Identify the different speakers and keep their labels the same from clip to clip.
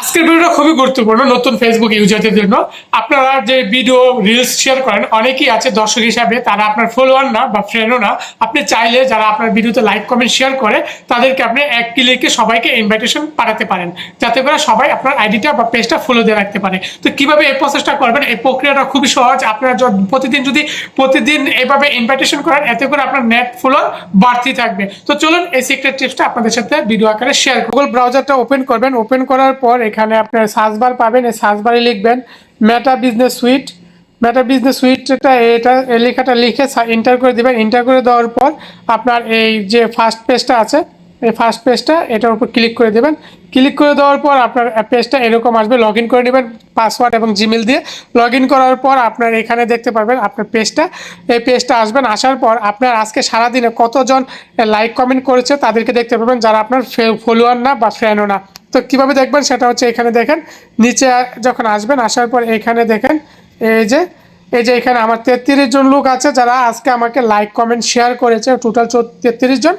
Speaker 1: আজকের ভিডিওটা খুবই গুরুত্বপূর্ণ নতুন ফেসবুক ইউজারদের জন্য। আপনারা যে ভিডিও রিলস শেয়ার করেন, অনেকেই আছে দর্শক হিসাবে, তারা আপনার ফলোয়ার না বা ফ্রেন্ডও না। আপনি চাইলে যারা আপনার ভিডিওতে লাইক কমেন্ট শেয়ার করে, তাদেরকে আপনি এক ক্লিকে সবাইকে ইনভাইটেশন পাঠাতে পারেন। যাতে করে সবাই আপনার আইডিটা বা পেজটা ফলো দিয়ে রাখতে পারে। তো কীভাবে এই প্রসেসটা করবেন? এই প্রক্রিয়াটা খুবই সহজ। আপনারা প্রতিদিন যদি, প্রতিদিন এভাবে ইনভাইটেশন করেন, এতে করে আপনার নেট ফলোয়ার বাড়তি থাকবে। তো চলুন, এই সিক্রেট টিপসটা আপনাদের সাথে ভিডিও আকারে শেয়ার গুগল ব্রাউজারটা ওপেন করবেন। ওপেন করার পর এখানে আপনার সার্চ বার পাবেন, এই সার্চ বারে লিখবেন Meta business suite Meta business সুইটটা এটা লেখাটা লিখে এন্টার করে দিবেন। এন্টার করে দেওয়ার পর আপনার এই যে ফার্স্ট পেজটা আছে, এই ফার্স্ট পেজটা এটার উপর ক্লিক করে দেবেন। ক্লিক করে দেওয়ার পর আপনার পেজটা এরকম আসবে লগ করে নেবেন পাসওয়ার্ড এবং জিমেল দিয়ে। লগ করার পর আপনার এখানে দেখতে পারবেন আপনার পেজটা এই পেজটা আসবেন, আসার পর আপনার আজকে সারাদিনে কতজন লাইক কমেন্ট করেছে তাদেরকে দেখতে পাবেন। যারা আপনার ফলোয়ার না বা ফ্রেন্ডও না। তো কীভাবে দেখবেন সেটা হচ্ছে এখানে দেখেন, নিচে যখন আসবেন, আসার পর এখানে দেখেন, এই যে এই যে এখানে আমার তেত্রিশ জন লোক আছে যারা আজকে আমাকে লাইক কমেন্ট শেয়ার করেছে। টোটাল তেত্রিশ জন।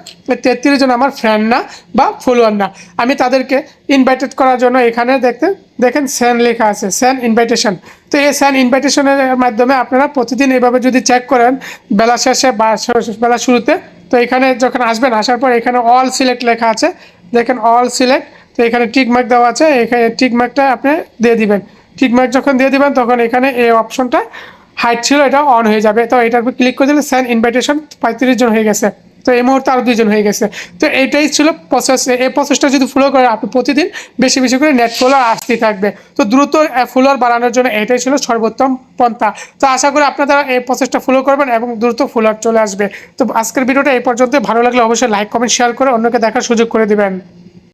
Speaker 1: তেত্রিশ জন আমার ফ্রেন্ড না বা ফলোয়ার না। আমি তাদেরকে ইনভাইটেড করার জন্য এখানে দেখতে, দেখেন স্যান লেখা আছে স্যান ইনভাইটেশন তো এই স্যান ইনভাইটেশনের মাধ্যমে আপনারা প্রতিদিন এভাবে যদি চেক করেন, বেলা শেষে বা বেলা শুরুতে, তো এখানে যখন আসবেন, আসার পর এখানে অল সিলেক্ট লেখা আছে। দেখেন অল সিলেক্ট তো এখানে টিক মার্ক দেওয়া আছে, এখানে টিক মার্কটা আপনি দিয়ে দিবেন। টিক মার্ক যখন দিয়ে দিবেন, তখন এখানে এই অপশনটা হাইট ছিল, এটা অন হয়ে যাবে। তো এটার উপর ক্লিক করে দিলে স্যান ইনভাইটেশন পঁয়ত্রিশ জন হয়ে গেছে। তো এই মুহূর্তে আরও দুইজন হয়ে গেছে। তো এইটাই ছিল প্রসেস এই প্রসেসটা যদি ফলো করে আপনি প্রতিদিন বেশি বেশি করে নেট ফলোয়ার আসতেই থাকবে। তো দ্রুত ফলোয়ার বাড়ানোর জন্য এটাই ছিল সর্বোত্তম পন্থা। তো আশা করি আপনারা এই প্রসেসটা ফলো করবেন এবং দ্রুত ফলোয়ার চলে আসবে। তো আজকের ভিডিওটা এই পর্যন্ত ভালো লাগলে অবশ্যই লাইক কমেন্ট শেয়ার করে অন্যকে দেখার সুযোগ করে দিবেন।